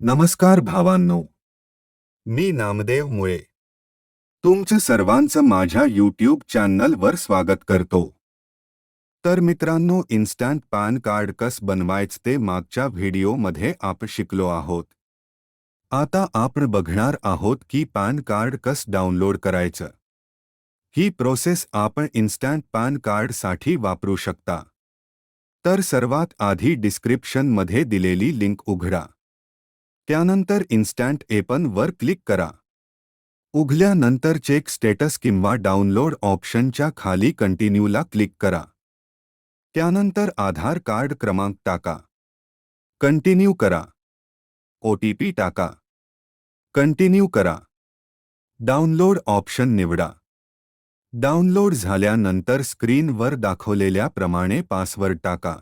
नमस्कार भावांनो. मी नामदेव मुळे. तुमचं सर्वांचं माझ्या यूट्यूब चॅनलवर स्वागत करतो. तर मित्रांनो इन्स्टंट पॅन कार्ड कस बनवायचं ते मागच्या व्हिडिओमध्ये आपण शिकलो आहोत. आता आपण बघणार आहोत की पॅन कार्ड कस डाउनलोड करायचं. ही प्रोसेस आपण इन्स्टंट पॅन कार्डसाठी वापरू शकता. तर सर्वात आधी डिस्क्रिप्शनमध्ये दिलेली लिंक उघडा. त्यानंतर इन्स्टंट एपन वर क्लिक करा. उघल्यानंतर चेक स्टेटस किंवा डाउनलोड ऑप्शनच्या खाली कंटिन्यूला क्लिक करा. त्यानंतर आधार कार्ड क्रमांक टाका. कंटिन्यू करा. ओ टी पी टाका. कंटिन्यू करा. डाउनलोड ऑप्शन निवडा. डाउनलोड झाल्यानंतर स्क्रीनवर दाखवलेल्या प्रमाणे पासवर्ड टाका.